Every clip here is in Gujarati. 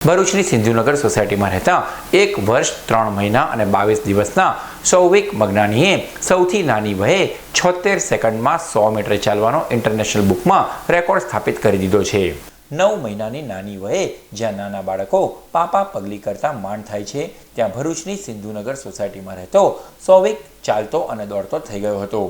ભરૂચની સિંધુનગર સોસાયટીમાં રહેતા એક વર્ષ, ત્રણ મહિના અને બાવીસ દિવસના સૌવિક મગનાનીએ સૌથી નાની વયે છોતેર સેકન્ડમાં સો મીટર ચાલવાનો ઇન્ટરનેશનલ બુકમાં રેકોર્ડ સ્થાપિત કરી દીધો છે. નવ મહિનાની નાની વયે જ્યાં નાના બાળકો પાપા પગલી કરતા માંડ થાય છે, ત્યાં ભરૂચની સિંધુનગર સોસાયટીમાં રહેતો સૌવિક ચાલતો અને દોડતો થઈ ગયો હતો.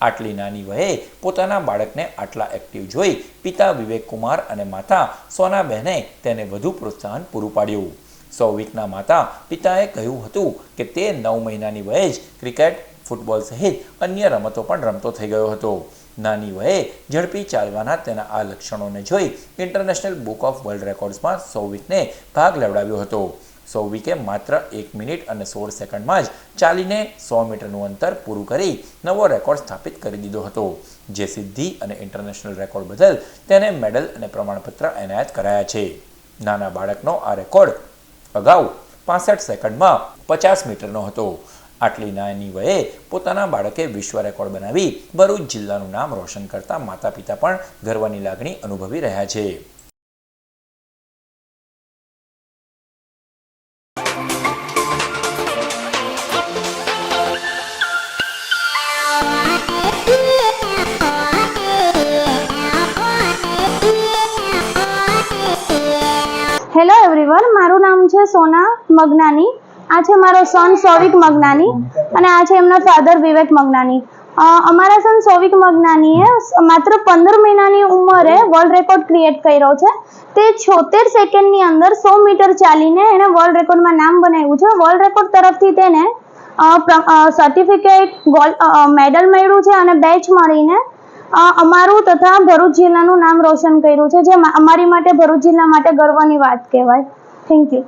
આટલી નાની વયે પોતાના બાળકને આટલા એક્ટિવ જોઈ પિતા વિવેક કુમાર અને માતા સોનાબહેને તેને વધુ પ્રોત્સાહન પૂરું પાડ્યું. સૌવિકના માતા પિતાએ કહ્યું હતું કે તે નવ મહિનાની વયે જ ક્રિકેટ, ફૂટબોલ સહિત અન્ય રમતો પણ રમતો થઈ ગયો હતો. નાની વયે ઝડપી ચાલવાના તેના આ લક્ષણોને જોઈ ઇન્ટરનેશનલ બુક ઓફ વર્લ્ડ રેકોર્ડ્સમાં સૌવિકને ભાગ લેવડાવ્યો હતો. સૌવિકે માત્ર એક મિનિટ અને સોળ સેકન્ડમાં જ ચાલીને સો મીટરનું અંતર પૂરું કરી નવો રેકોર્ડ સ્થાપિત કરી દીધો હતો. જે સિદ્ધિ અને ઇન્ટરનેશનલ રેકોર્ડ બદલ તેને મેડલ અને પ્રમાણપત્ર એનાયત કરાયા છે. નાના બાળકનો આ રેકોર્ડ અગાઉ પાસઠ સેકન્ડમાં પચાસ મીટરનો હતો. આટલી નાની વયે પોતાના બાળકે વિશ્વ રેકોર્ડ બનાવી ભરૂચ જિલ્લાનું નામ રોશન કરતા માતા પિતા પણ ગર્વની લાગણી અનુભવી રહ્યા છે. હેલો એવરીવન મારું નામ છે સોના મગનાની. આ છે મારો સન સોવિક મગનાની અને આ છે એમના ફાધર વિવેક મગનાની. અમારા સન સોવિક મગનાનીએ માત્ર પંદર મહિનાની ઉંમરે વર્લ્ડ રેકોર્ડ ક્રિએટ કર્યો છે. તે છોતેર સેકન્ડની અંદર સો મીટર ચાલીને એણે વર્લ્ડ રેકોર્ડમાં નામ બનાવ્યું છે. વર્લ્ડ રેકોર્ડ તરફથી તેને સર્ટિફિકેટ ગોલ્ડ મેડલ મળ્યું છે અને બેચ મળીને અમારું તથા ભરૂચ જિલ્લાનું નામ રોશન કર્યું છે. જે અમારી માટે ભરૂચ જિલ્લા માટે ગર્વની વાત કહેવાય. Thank you